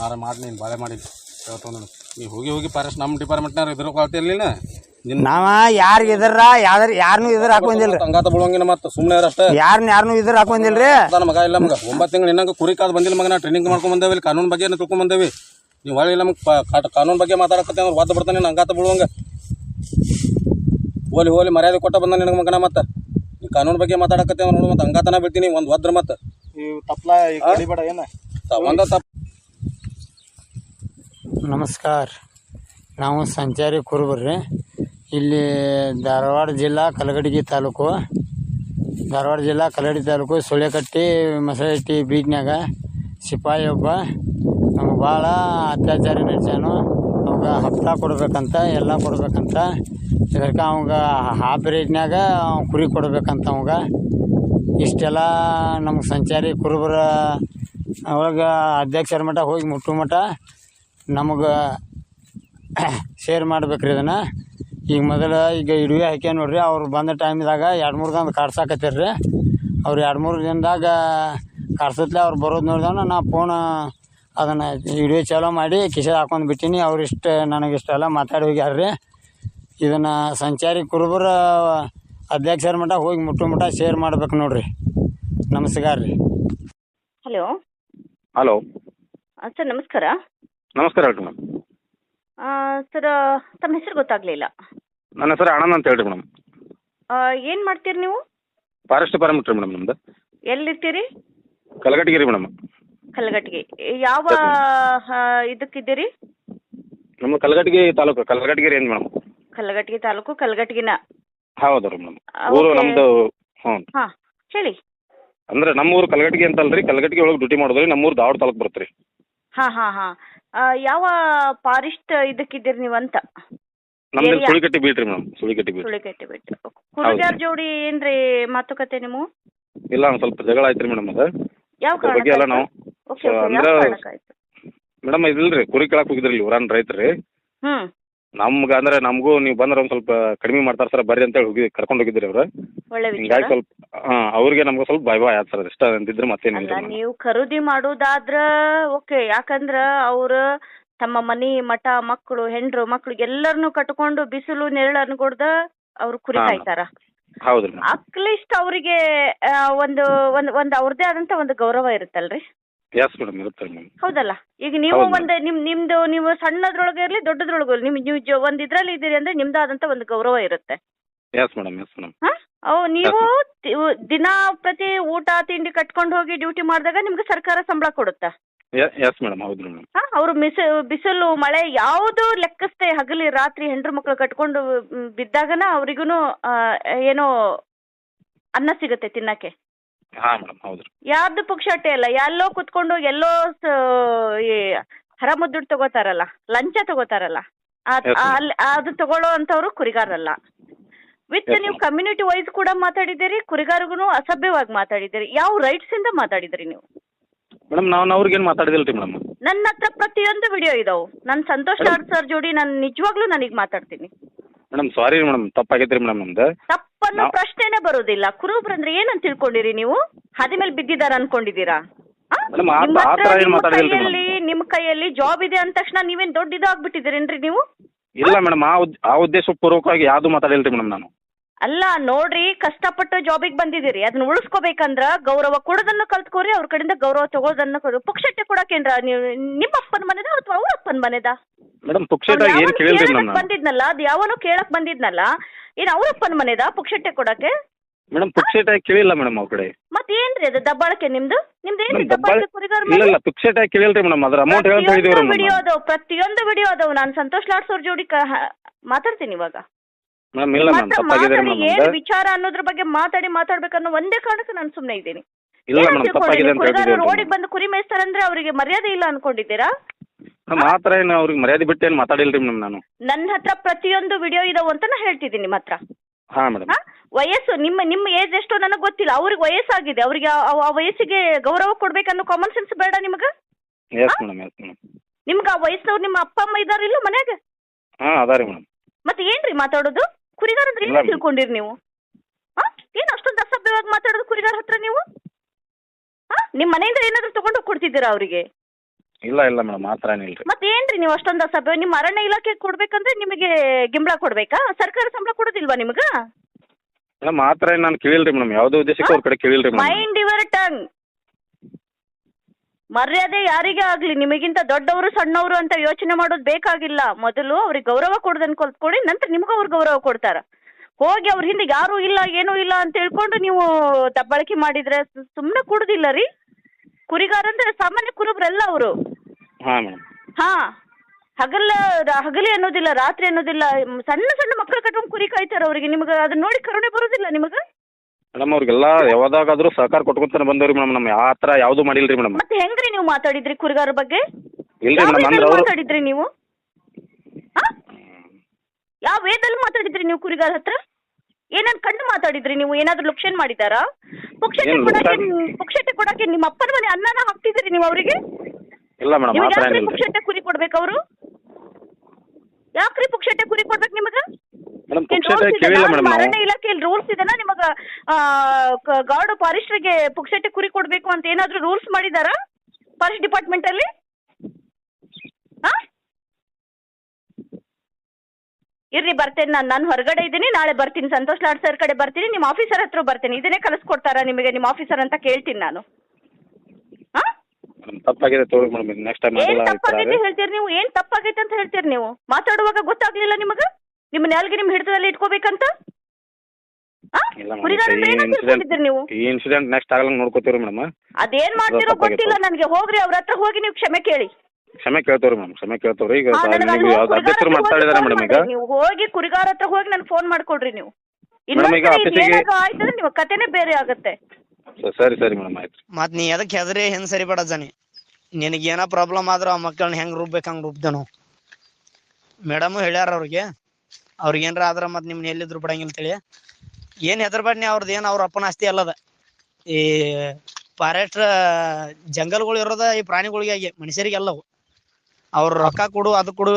ಮಾರ ಮಾಡಿ ನೀನು ಬಾಳೆ ಮಾಡಿ ಹೇಳ್ತಾವ ನೀ ಹೋಗಿ ಹೋಗಿ ಫಾರೆಸ್ಟ್ ನಮ್ಮ ಡಿಪಾರ್ಟ್ಮೆಂಟ್ನವ್ರು ಇದ್ರ ಕಾಲ್ತಿರ್ಲಿಲ್ಲ ನಿನ್ನ ನಾವ ಯಾರಿಗೆ ಇದ್ರ ಯಾವ್ದಾರ ಯಾರನ್ನು ಇದ್ರ ಹಾಕೊಂಡಿಲ್ರಿ ಹಂಗಾತ ಬಿಡುವಂಗಿನ ಮತ್ತೆ ಸುಮ್ಮನೆ ಅಷ್ಟೇ. ಯಾರನ್ನ ಯಾರನ್ನು ಇದ್ರ ಹಾಕೊಂದಿಲ್ರಿ ನನ್ನ ಮಗ ಇಲ್ಲ ಮಗ. ಒಂಬತ್ತು ತಿಂಗಳು ಇನ್ನಂಗೆ ಕುರಿ ಕಾದು ಬಂದಿಲ್ಲ ಮಗ ನಾ ಟ್ರೈನಿಂಗ್ ಮಾಡ್ಕೊಂಡು ಬಂದೇವಿ ಇಲ್ಲಿ ಕಾನೂನು ಬಗ್ಗೆ ತಿಳ್ಕೊಂಡು ಬಂದೇವಿ. ನೀವು ಹೊಳ್ಳಿ ಇಲ್ಲ ಕಾನೂನು ಬಗ್ಗೆ ಮಾತಾಡಕತ್ತೆ ಅಂದ್ರೆ ವಾದ ಬಿಡ್ತಾನೆ ನೀನು ಅಂಗಾತ ಬಿಡುವಂಗೆ ಹೋಲಿ ಹೋಲಿ ಮರ್ಯಾದೆ ಕೊಟ್ಟ ಬಂದ ನಿನಗೆ ಮಗನ ಮತ್ತೆ. ನೀ ಕಾನೂನು ಬಗ್ಗೆ ಮಾತಾಡಕತ್ತೆ ನೋಡು ಮತ್ತೆ ಹಂಗಾತನ ಬಿಡ್ತೀನಿ ಒಂದು ಒದ್ರ ಮತ್ತೆ. ತಪ್ಪಲ ಕಡಿಬೇಡ ಏನ? ಒಂದ ತಪ್ಪ ನಮಸ್ಕಾರ. ನಾವು ಸಂಚಾರಿ ಕುರುಬರ್ರಿ. ಇಲ್ಲಿ ಧಾರವಾಡ ಜಿಲ್ಲಾ ಕಲಗಡಗಿ ತಾಲೂಕು. ಧಾರವಾಡ ಜಿಲ್ಲಾ ಕಲಗಡಿ ತಾಲೂಕು ಸುಳೆಕಟ್ಟಿ ಮಸಳಟ್ಟಿ ಬೀಚ್ನ್ಯಾಗ ಸಿಪಾಯಿ ಒಬ್ಬ. ನಮ್ಗೆ ಭಾಳ ಅತ್ಯಾಚಾರ ನಡೆಸ್ಯಾನು. ಅವಾಗ ಹಪ್ತ ಕೊಡ್ಬೇಕಂತ, ಎಲ್ಲ ಕೊಡ್ಬೇಕಂತ. ಇದಕ್ಕೆ ಅವಾಗ ಹಾಫ್ ರೇಟ್ನ್ಯಾಗ ಕುರಿ ಕೊಡ್ಬೇಕಂತ ಅವಾಗ. ಇಷ್ಟೆಲ್ಲ ನಮ್ಗೆ ಸಂಚಾರಿ ಕುರುಬರ ಅವಾಗ ಅಧ್ಯಕ್ಷರ ಮಠ ಹೋಗಿ ಮುಟ್ಟು ಮಠ ನಮಗೆ ಶೇರ್ ಮಾಡ್ಬೇಕ್ರಿ ಇದನ್ನು ಈಗ ಮೊದಲು ಈಗ ಇಡುವೆ ಹಾಕ್ಯ ನೋಡ್ರಿ ಅವ್ರು ಬಂದ ಟೈಮ್ದಾಗ ಎರಡು ಮೂರು ದಿನ ಕಾಡ್ಸಾಕತ್ತೀರಿ ರೀ ಅವ್ರು ಎರಡು ಮೂರು ದಿನದಾಗ ಕಾಡ್ಸತ್ಲೆ ಅವ್ರು ಬರೋದು ನೋಡಿದಾಗ ನಾ ಫೋನ್ ಅದನ್ನು ಇಡುವೆ ಚಾಲೋ ಮಾಡಿ ಕಿಶೆ ಹಾಕೊಂಡು ಬಿಟ್ಟೀನಿ. ಅವ್ರು ಇಷ್ಟು ನನಗೆ ಇಷ್ಟೆಲ್ಲ ಮಾತಾಡಿ ಹೋಗ್ಯಾರ ರೀ ಇದನ್ನು ಸಂಚಾರಿ ಕುರುಬರ ಅಧ್ಯಕ್ಷರ ಮಠ ಹೋಗಿ ಮುಟ್ಟು ಮಠ ಶೇರ್ ಮಾಡ್ಬೇಕು ನೋಡ್ರಿ. ನಮಸ್ಕಾರ ರೀ ಹಲೋ ಹಲೋ ಸರ್ ನಮಸ್ಕಾರ. ನಮಸ್ಕಾರ ಹೇಳ್ರಿ ಮೇಡಮ್. ಸರ್ ತಮ್ಮ ಹೆಸರು ಗೊತ್ತಾಗ್ಲಿಲ್ಲ. ನನ್ನ ಹೆಸರು ಆನಂದ್ ಅಂತ ಹೇಳ್ರಿ ಮೇಡಮ್. ಏನ್ ಮಾಡ್ತೀರಿ ನೀವು? ಫಾರೆಸ್ಟ್ ಡಿಪಾರ್ಟ್ಮೆಂಟ್ ರೀ ಮೇಡಮ್ ನಮ್ದು. ಎಲ್ಲಿರ್ತೀರಿ? ಕಲಗಟ್ಟಿಗಿರಿ ಮೇಡಮ್. ಕಲಗಟ್ಟಿಗೆ ಯಾವ ಆ, ಇದಕ್ಕಿದ್ದೀರಿ? ನಮ್ಮ ಕಲಗಟ್ಟಿಗೆ ತಾಲೂಕು ಕಲಗಟ್ಟಿಗಿರಿ ಏನು ಮೇಡಮ್? ಕಲಗಟ್ಟಿಗೆ ತಾಲೂಕು ಕಲಗಟ್ಟಿಗಿನ ಹೌದು ರೀ ಮೇಡಮ್. ಆ, ಊರು okay. ನಮ್ದು ಹ್ಞೂ. ಹಾ ಹೇಳಿ. ಅಂದ್ರೆ ನಮ್ಮ ಊರು ಕಲಗಟ್ಟಿಗೆ ಅಂತಲ್ರಿ ಕಲಗಟ್ಟಿಗೆ ಒಳಗೆ ಡ್ಯೂಟಿ ಮಾಡೋದ್ರಿ ನಮ್ಮ ಊರು ಧಾರವಾಡ ತಾಲೂಕು ಬರುತ್ತೆ ರೀ. ಹಾಂ ಹಾಂ ಹಾಂ. ಯಾವ ಫಾರೆಸ್ಟ್ ಇದಕ್ಕಿದ್ದೀರಿ ನೀವು ಅಂತ ನಮ್ದು. ಸುಳಿಕಟ್ಟಿ ಬೀಟ್ರಿ ಮೇಡಮ್ ಸುಳಿಕಟ್ಟಿ ಬೀಟ್ ಸುಳಿಕಟ್ಟಿ ಬಿಟ್ಟು ಕುರುಗಾರ್ ಜೋಡಿ ಏನ್ರಿ ಮಾತುಕತೆ ನೀವು ಇಲ್ಲ ಒಂದು ಸ್ವಲ್ಪ ಜಗಳ ಐತ್ರಿ ರೀ ಮೇಡಮ್ ಅದು. ಯಾವ ಅದ್ರ ಬಗ್ಗೆ ಎಲ್ಲ ನಾವು ಓಕೆ ಸೊ ಯಾವ ಅಂದ್ರೆ ಕಾರಣಕ್ಕಾಯ್ತು? ಮೇಡಮ್ ಇದಿಲ್ರಿ ಕುರಿ ಕೇಳಕ್ ಹೋಗಿದ್ರಿ ಇಲ್ಲಿ ಊರನ್ ರೈತ್ರಿ. ಹ್ಞೂ ನಮ್ಗೆ ಅಂದ್ರೆ ನಮಗೂ ನೀವು ಬಂದ್ರೆ ಒಂದ್ ಸ್ವಲ್ಪ ಕಡಿಮೆ ಮಾಡ್ತಾರ ಸರ್ ಬರ್ರಿ ಅಂತೇಳಿ ಹೋಗಿ ಕರ್ಕೊಂಡು ಹೋಗಿದ್ರಿ ಅವ್ರ. ಹಿಂಗಾಗಿ ಸ್ವಲ್ಪ ಹಾಂ ಅವ್ರಿಗೆ ನಮ್ಗೆ ಸ್ವಲ್ಪ ಭಯ ಭಯ ಆಯ್ತು ಸರ್ ಇಷ್ಟ ಅಂತಿದ್ರೆ ಮತ್ತೆ ಅಲ್ಲ ನೀವು ಖರೀದಿ ಮಾಡೋದಾದ್ರ ಓಕೆ ಯಾಕಂದ್ರ ಅವ್ರ ತಮ್ಮ ಮನಿ ಮಠ ಮಕ್ಕಳು ಹೆಂಡ್ರು ಮಕ್ಕಳು ಎಲ್ಲರನ್ನು ಕಟ್ಕೊಂಡು ಬಿಸಿಲು ನೆರಳು ಅನ್ಕೊಡ್ದ ಅವ್ರು ಕುರಿ ಹಾ. ಕಾಯ್ತಾರ. ಹೌದು ರೀ ಅಟ್ಲೀಸ್ಟ್ ಅವರಿಗೆ ಒಂದು ಒಂದು ಒಂದು ಅವ್ರದ್ದೇ ಆದಂತ ಒಂದು ಗೌರವ ಇರುತ್ತಲ್ರಿ. ಎಸ್ ಮೇಡಮ್ ಇರುತ್ತೆ ಮೇಡಮ್ ಹೌದಲ್ಲ? ಈಗ ನೀವು ಹೌದು ಒಂದು ನಿಮ್ ನಿಮ್ದು ನೀವು ಸಣ್ಣದ್ರೊಳಗೆ ಇರಲಿ ದೊಡ್ಡದ್ರೊಳಗೆ ಇರಲಿ. ನಿಮ್ ನೀವು ಜೊ- ಒಂದ್ ಇದ್ರಲ್ಲಿ ಇದ್ದೀರಿ ಅಂದ್ರೆ ನಿಮ್ದಾದಂತ ಒಂದು ಗೌರವ ಇರುತ್ತೆ. ಎಸ್ ಮೇಡಮ್ ಎಸ್ ಮೇಡಮ್ ಹಾ? ಅವು ನೀವು ತಿ- ದಿನ ಪ್ರತಿ ಊಟ ತಿಂಡಿ ಕಟ್ಕೊಂಡು ಹೋಗಿ ಡ್ಯೂಟಿ ಮಾಡಿದಾಗ ನಿಮ್ಗೆ ಸರ್ಕಾರ ಸಂಬಳ ಕೊಡುತ್ತಾ? ಎಸ್ ಮೇಡಮ್ ಹೌದು ಮೇಡಮ್ ಹಾ? ಅವರು ಮಿಸ ಬಿಸಿಲು ಮಳೆ ಯಾವುದು ಲೆಕ್ಕಸ್ತೆ ಹಗಲಿ ರಾತ್ರಿ ಹೆಂಡ್ರು ಮಕ್ಕಳು ಕಟ್ಕೊಂಡು ಮ್, ಬಿದ್ದಾಗನ ಅವ್ರಿಗೂ ಏನೋ ಅನ್ನ ಸಿಗುತ್ತೆ ತಿನ್ನಕ್ಕೆ. ಹಾಂ ಮೇಡಮ್ ಯಾವ್ದು ಪುಕ್ಷಟ್ಟೆ ಅಲ್ಲ ಎಲ್ಲೋ ಕುತ್ಕೊಂಡು ಎಲ್ಲೋ ಈ ದುಡ್ಡು ತಗೋತಾರಲ್ಲ ಲಂಚ ತಗೋತಾರಲ್ಲ ಅದು ತಗೊಳ್ಳೋ ಅಂತವ್ರು ಕುರಿಗಾರಲ್ಲ. ವಿತ್ ನೀವು. ಕಮ್ಯುನಿಟಿ ವೈಸ್ ಕೂಡ ಮಾತಾಡಿದ್ದೀರಿ ಕುರಿಗಾರಿಗೂ ಅಸಭ್ಯವಾಗಿ ಮಾತಾಡಿದ್ದೀರಿ ಯಾವ ರೈಟ್ಸ್ ಇಂದ ಮಾತಾಡಿದ್ರಿ ನೀವು? ಮೇಡಮ್ ನಾವು ಅವ್ರಿಗೇನು ಮಾತಾಡಿದಿಲ್ರಿ ಮೇಡಮ್ ನನ್ನ ಹತ್ರ ಪ್ರತಿಯೊಂದು ವಿಡಿಯೋ ಇದಾವು. ನಾನು ಸಂತೋಷ್ ಲಾಡ್ ಸರ್ ಜೋಡಿ ನಾನು ನಿಜವಾಗ್ಲೂ ನನಗೆ ಮಾತಾಡ್ತೀನಿ. ಮೇಡಮ್ ಸಾರಿ ಮೇಡಮ್ ತಪ್ಪಾಗೈತೆ ರೀ ಮೇಡಮ್ ನಮ್ದು. ತಪ್ಪನ್ನು ನಾವ್- ಪ್ರಶ್ನೆನೇ ಬರೋದಿಲ್ಲ. ಕುರುಬ್ರಂದ್ರೆ ಏನಂತ ತಿಳ್ಕೊಂಡಿರಿ ನೀವು? ಹಾದಿ ಮೇಲೆ ಬಿದ್ದಿದಾರ ಅನ್ಕೊಂಡಿದ್ದೀರಾ? ಆ? ನಿಮ್ಮ ಆ ಹತ್ರ ಥರ ಏನು ನಿಮ್ಮ ಮಾತಾಡಿದಿಲ್ಲ ರೀ ಕೈಯಲ್ಲಿ ನಿಮ್ಮ ಕೈಯಲ್ಲಿ ಜಾಬ್ ಇದೆ ಅಂದ ತಕ್ಷಣ ನೀವೇನ್ ದೊಡ್ಡ ಇದಾಗ್ಬಿಟ್ಟಿದ್ದೀರೇನ್ರಿ ನೀವು? ಇಲ್ಲ ಮೇಡಮ್ ಆ ಉದ್ ಆ ಯಾವ್ದು ಯಾವುದು ಮಾತಾಡಿಲ್ಲ ರೀ ಮೇಡಮ್ ನಾನು. ಅಲ್ಲ ನೋಡ್ರಿ ಕಷ್ಟಪಟ್ಟು ಜಾಬಿಗೆ ಬಂದಿದ್ದೀರಿ. ಅದನ್ನ ಉಳಿಸ್ಕೋಬೇಕಂದ್ರ ಗೌರವ ಕೊಡೋದನ್ನ ಕಲ್ತ್ಕೋರಿ ಅವ್ರ ಕಡೆಯಿಂದ ಗೌರವ ತಗೋದನ್ನ ಕೊಡು ಪುಕ್ಷಟ್ಟೆ ಕೊಡಕೇನ್ರ ನೀವು ನಿಮ್ಮ ಅಪ್ಪನ ಮನೆದ ಅಥವಾ ಅವ್ರ ಅಪ್ಪನ ಮನೆದ? ಮೇಡಮ್ ಪುಕ್ಷೇಟಾಗಿ ಏನು ಕೇಳಿಲ್ಲ ರೀ ನಾನು. ಬಂದಿದ್ನಲ್ಲ ಅದು ಯಾವನೋ ಕೇಳಕ್ ಬಂದಿದ್ನಲ್ಲ ಏನ್ ಅವರಪ್ಪನ ಮನೆದ ಪುಕ್ಷಟ್ಟೆ ಕೊಡಕ್ಕೆ? ಮೇಡಮ್ ಪುಕ್ಷೇಟ ಕೇಳಿಲ್ಲ ಮೇಡಮ್ ಅವ್ರ ಕಡೆ. ಮತ್ತೇನ್ರಿ ಅದು ದಬ್ಬಾಳಕೆ ನಿಮ್ದು? ನಿಮ್ದು ಏನ್ರಿ ಮೇಡಮ್ ದಬ್ಬಾಳಕೆ ದಬ್ಬಾಳಿ ಕುರಿಗಾರ ಇಲ್ಲ ಇಲ್ಲ ಪುಕ್ಷೇಟಾಗಿ ಕೇಳಿಲ್ಲ ರೀ ಮೇಡಮ್ ಅದ್ರ ಅಮೌಂಟ್ ಹೇಳಿ ಹೇಳಿದೀವಿ ವಿಡಿಯೋ ಮೇಡಮ್ ಅದಾವ ಪ್ರತಿಯೊಂದು ವಿಡಿಯೋ ಅದಾವ. ನಾನು ಸಂತೋಷ್ ಲಾಡ್ಸ್ ಅವ್ರ ಜೋಡಿ ಕ- ಹ- ಮಾತಾಡ್ತೀನಿ ಇವಾಗ. ಮೇಡಮ್ ಇಲ್ಲ ಮ್ಯಾಮ್ ಮಾತ್ರ ತಪ್ಪಾಗಿದೆ ಮಾತಾಡಿ ಮೇಡಮ್ ಏನ್ ವಿಚಾರ ಅನ್ನೋದ್ರ ಬಗ್ಗೆ ಮಾತಾಡಿ ಮಾತಾಡ್ಬೇಕನ್ನೋ ಒಂದೇ ಕಾರಣಕ್ಕೆ ನಾನು ಸುಮ್ನೆ ಇದ್ದೀನಿ. ಇಲ್ಲ ಮೇಡಮ್ ತಪ್ಪಾಗಿದೆ? ಅಂತ ಕುರಿಗಾರರು ಹೇಳ್ತಿದ್ದೀವಿ ರೋಡಿಗೆ ಬಂದು ಕುರಿ ಮೇಯಿಸ್ತಾರಂದ್ರೆ ಅವರಿಗೆ ಮರ್ಯಾದೆ ಇಲ್ಲ ಅನ್ಕೊಂಡಿದ್ದೀರಾ? ಆ ಥರ ಏನು ಅವ್ರಿಗೆ ಮರ್ಯಾದೆ ಬಿಟ್ಟು ಏನು ಮಾತಾಡಿಲ್ಲ ರೀ ಮೇಡಮ್ ನಾನು? ನನ್ನ ಹತ್ರ ಪ್ರತಿಯೊಂದು ವಿಡಿಯೋ ಇದಾವ ಅಂತ ನಾ ಹೇಳ್ತಿದ್ದೀನಿ ನಿಮ್ಮ ಹತ್ರ. ಹಾಂ ಮೇಡಮ್. ಹಾ? ವಯಸ್ಸು ನಿಮ್ಮ ನಿಮ್ಮ ಏಜ್ ಎಷ್ಟು ನನಗೆ ಗೊತ್ತಿಲ್ಲ. ಅವ್ರಿಗೆ ವಯಸ್ಸಾಗಿದೆ. ಅವ್ರಿಗೆ ಆ- ಆ ಆ ವಯಸ್ಸಿಗೆ ಗೌರವ ಕೊಡ್ಬೇಕನ್ನೋ ಕಾಮನ್ ಸೆನ್ಸ್ ಬೇಡ ನಿಮಗೆ? Yes madam yes madam. ನಿಮ್ಗೆ ಆ ವಯಸ್ಸವ್ರು ನಿಮ್ಮ ಅಪ್ಪ ಅಮ್ಮ ಇದಾರಿಲ್ಲ ಮನ್ಯಾಗ? ಹಾಂ ಅದ ರೀ ಮೇಡಮ್. ಮತ್ತೆ ಏನ್ರಿ ಮಾತಾಡೋದು? ಕುರಿಗಾರ ಅಂದ್ರೆ ಇಲ್ಲ ಏನು ತಿಳ್ಕೊಂಡಿರಿ ನೀವು? ಹಾ? ಏನು ಅಷ್ಟೊಂದು ಅಸಭ್ಯವಾಗಿ ಮಾತಾಡೋದು ಕುರಿಗಾರ ಹತ್ರ ನೀವು? ಹಾ? ನಿಮ್ಮ ಮನೆಯಿಂದ ಏನಾದ್ರು ತಗೊಂಡೋಗಿ ಕೊಡ್ತಿದ್ದೀರಾ ಅವರಿಗೆ? ಇಲ್ಲ ಇಲ್ಲ ಮೇಡಮ್ ಆ ಥರ ಏನಿಲ್ಲ ರೀ ಮತ್ತೆ ಏನ್ರಿ ನೀವು ಅಷ್ಟೊಂದು ಸಭೆ? ನಿಮ್ಮ ಅರಣ್ಯ ಇಲಾಖೆ ಕೊಡ್ಬೇಕಂದ್ರೆ ನಿಮಗೆ ಗಿಂಬಳ ಕೊಡ್ಬೇಕಾ? ಸರ್ಕಾರ ಸಂಬಳ ಕೊಡೋದಿಲ್ವಾ ನಿಮ್ಗೆ? ಮೇಡಮ್ ಆ ಥರ ಏನು ನಾನು ಕೇಳಿಲ್ರಿ ಮೇಡಮ್. ಯಾವುದೇ ಉದ್ದೇಶಕ್ಕೆ ಅವ್ರ ಕಡೆ ಕೇಳಿಲ್ರಿ ಮೇಡಮ್. ಮೈಂಡ್ ಯುವರ್ ಟಂಗ್ ಮರ್ಯಾದೆ ಯಾರಿಗೆ ಆಗ್ಲಿ? ನಿಮಗಿಂತ ದೊಡ್ಡವರು ಸಣ್ಣವರು ಅಂತ ಯೋಚನೆ ಮಾಡೋದು ಬೇಕಾಗಿಲ್ಲ. ಮೊದಲು ಅವ್ರಿಗೆ ಗೌರವ ಕೊಡೋದನ್ನ ಕಲ್ತ್ಕೊಳ್ಳಿ ನಂತರ ನಿಮ್ಗೂ ಅವ್ರು ಗೌರವ ಕೊಡ್ತಾರ. ಹೋಗಿ ಅವ್ರ ಹಿಂದೆ ಯಾರು ಇಲ್ಲ ಏನೂ ಇಲ್ಲ ಅಂತ ಹೇಳ್ಕೊಂಡು ನೀವು ದಬ್ಬಾಳಿಕೆ ಮಾಡಿದ್ರೆ ಸುಮ್ಮನೆ ಕೊಡುದಿಲ್ಲ ರೀ? ಕುರಿಗಾರ ಅಂದ್ರೆ ಸಾಮಾನ್ಯ ಕುರುಬ್ರಲ್ಲ ಅವರು? ಹಾಂ ಮೇಡಮ್. ಹಾ. ಹಗಲ ಹಗಲಿ ಅನ್ನೋದಿಲ್ಲ ರಾತ್ರಿ ಅನ್ನೋದಿಲ್ಲ ಸಣ್ಣ ಸಣ್ಣ ಮಕ್ಕಳು ಕಟ್ಕೊಂಡು ಕುರಿ ಕಾಯ್ತಾರ ಅವ್ರಿಗೆ. ನಿಮ್ಗೆ ಅದನ್ನ ನೋಡಿ ಕರುಣೆ ಬರೋದಿಲ್ಲ ನಿಮಗೆ? ಮೇಡಮ್ ಅವ್ರಿಗೆಲ್ಲ ಯಾವಾಗಾದ್ರೂ ಸಹಕಾರ ಕೊಟ್ಕೊಂತಾನೆ ಬಂದವ್ರಿ ಮೇಡಮ್. ನಮ್ಮ ಆ ಥರ ಯಾವುದು ಮಾಡಿಲ್ಲ ಮೇಡಮ್. ಮತ್ತೆ ಹೆಂಗ್ರಿ ನೀವು ಮಾತಾಡಿದ್ರಿ ಕುರಿಗಾರ ಬಗ್ಗೆ? ಇಲ್ರಿ ಯಾವ ಮೇಡಮ್ ಅಂದ್ರೆ ವೇದಲ್ಲಿ ಅವರು ಮಾತಾಡಿದ್ರಿ ನೀವು? ಆ? ಯಾವ ವೇದಲ್ಲಿ ಮಾತಾಡಿದ್ರಿ ನೀವು ಕುರಿಗಾರ ಹತ್ರ? ಏನನ್ ಕಂಡು ಮಾತಾಡಿದ್ರಿ ನೀವು? ಏನಾದ್ರೂ ಲುಕ್ಷನ್ ಮಾಡಿದಾರಾ ಪುಕ್ಷಟೆ ಏನ್ ಕೊಡಕ್ಕೆ ಕೊಡಕ್ಕೆ ನಿಮ್ಮ ಅಪ್ಪನ ಮನೆ ಅನ್ನನ ಹಾಕ್ತಿದ್ರಿ ನೀವು ಅವರಿಗೆ? ಇಲ್ಲ ಮೇಡಮ್ ಆ ನಿಮ್ಗೆ ಥರ ಯಾಕ್ರಿ ಏನಿಲ್ಲ. ರೀ ಪುಕ್ಷಟೆ ಕುರಿ ಕೊಡ್ಬೇಕು ಅವರು? ಯಾಕ್ರಿ ಪುಕ್ಷತೆ ಕುರಿ ಕೊಡ್ಬೇಕು ನಿಮಗ? ಮೇಡಮ್ ಏನ್ ಪುಕ್ಷತೆ ರೂಲ್ಸ್ ಕೇಳಿಲ್ಲ ಮೇಡಮ್ ನಾವು. ಅರಣ್ಯ ಇಲಾಖೆಯಲ್ಲಿ ರೂಲ್ಸ್ ಇದೆನಾ ನಿಮಗ ಗಾರ್ಡ್ ಫಾರೆಸ್ಟ್ರಿಗೆ ಪುಕ್ಷಟೆ ಕುರಿ ಕೊಡ್ಬೇಕು ಅಂತ ಏನಾದ್ರೂ ರೂಲ್ಸ್ ಮಾಡಿದಾರಾ? ಫಾರೆಸ್ಟ್ ಡಿಪಾರ್ಟ್ಮೆಂಟ್ ಅಲ್ಲಿ ಹಾ ಇರ್ರಿ ಬರ್ತೇನೆ ನಾನು ನಾನು ಹೊರಗಡೆ ಇದ್ದೀನಿ ನಾಳೆ ಬರ್ತೀನಿ ಸಂತೋಷ್ ಲಾಡ್ ಸರ್ ಕಡೆ ಬರ್ತೀನಿ ನಿಮ್ಮ ಆಫೀಸರ್ ಹತ್ರ ಬರ್ತೀನಿ ಇದನ್ನೇ ಕಲಿಸ್ಕೊಡ್ತಾರಾ ನಿಮಗೆ ನಿಮ್ಮ ಆಫೀಸರ್ ಅಂತ ಕೇಳ್ತೀನಿ ನಾನು. ಹಾ? ಮೇಡಮ್ ತಪ್ಪಾಗಿದೆ ತೋರಿ ಮೇಡಮ್ ನೆಕ್ಸ್ಟ್ ಟೈಮ್ ಏನ್ ಆಗಿಲ್ಲ ಈ ಥರ ತಪ್ಪಾಗೈತೆ ಹೇಳ್ತೀರಿ ನೀವು ಏನ್ ತಪ್ಪಾಗೈತೆ ಅಂತ ಹೇಳ್ತೀರಿ ನೀವು? ಮಾತಾಡುವಾಗ ಗೊತ್ತಾಗ್ಲಿಲ್ಲ ನಿಮಗ? ನಿಮ್ಮ ನೆಲಗೆ ನಿಮ್ಮ ಹಿಡಿತದಲ್ಲಿ ಇಟ್ಕೋಬೇಕಂತ? ಇಲ್ಲ ಮೇಡಮ್ ಇನ್ಸಿಡೆಂಟ್ ತಿಳ್ಕೊಂಡಿದ್ದೀರಿ ನೀವು? ಈ ಇನ್ಸಿಡೆಂಟ್ ನೆಕ್ಸ್ಟ್ ಆಗಲ್ಲ ನೋಡ್ಕೋತೀವಿ ಮೇಡಮ್. ಅದೇನ್ ಮಾಡ್ತಿರೋ. ಗೊತ್ತಿಲ್ಲ ನನಗೆ ಹೋಗ್ರಿ ಅವ್ರ ಹತ್ರ ಹೋಗಿ ನೀವು ಕ್ಷಮೆ ಕೇಳಿ. ಕ್ಷಮೆ ಕೇಳ್ತವ್ರಿ ಮ್ಯಾಮ್ ಕ್ಷಮೆ ಕೇಳ್ತವ್ರಿ. ಈಗ ಹಾ, ನನಗೆ ಅಲ್ಲಿ ನೀವು ಹೋಗಿ ಯಾವ್ದು ಕುರಿಗಾರ ಅಧ್ಯಕ್ಷರು ಹೋಗಿ ಮಾತಾಡಿದಾರೆ phone ಮೇಡಮ್ ಈಗ? ಮಾಡ್ರಿ ನೀವು ಹೋಗಿ ಕುರಿಗಾರ ಹತ್ರ ಹೋಗಿ ನನಗೆ ಫೋನ್ ಮಾಡ್ಕೊಡ್ರಿ ನೀವು. ಮೇಡಮ್, ಈಗ ಏನಾದ್ರು ಆಯ್ತಂದ್ರೆ ನಿಮ್ಮ ಕತೆನೇ ಬೇರೆ ಆಗತ್ತೆ. ಸ- ಸರಿ ಸರಿ ಮೇಡಮ್ ಆಯ್ತು. ಮತ್ ನೀ ಎದಕ್ ಹೆದರಿ ಹೆಂಗ್ ಸರಿಬೇಡ ಜನಿ? ನಿನಗೆ ಏನೋ ಪ್ರಾಬ್ಲಮ್ ಆದ್ರ ಆ ಮಕ್ಕಳನ್ನ ಹೆಂಗ್ ರೂಪ್ಬೇಕು ಹಂಗ್ ರೂಪ್ತೇವ್ ನಾವು ಮೇಡಮ್ ಹೇಳ್ಯಾರ ಅವ್ರಿಗೆ ಅವ್ರಿಗೆ ಏನ್ರ ಆದ್ರ ಮತ್ ನಿಮ್ನ ಎಲ್ಲಿದ್ರು ಬಿಡಂಗಿಲ್ಲ ತಿಳಿ ಏನ್ ಹೆದರ್ಬೇಡ ನೀ ಅವ್ರದ್ದು ಏನ್ ಅವ್ರ ಅಪ್ಪನ ಆಸ್ತಿ ಅಲ್ಲದ. ಈ ಫಾರೆಸ್ಟ್ ಜಂಗಲ್ಗಳು ಇರೋದ ಈ ಪ್ರಾಣಿಗಳಿಗಾಗಿ ಮನುಷ್ಯರಿಗೆ ಅಲ್ಲವು ಅವ್ರ ರೊಕ್ಕ ಕೊಡು ಅದು ಕೊಡು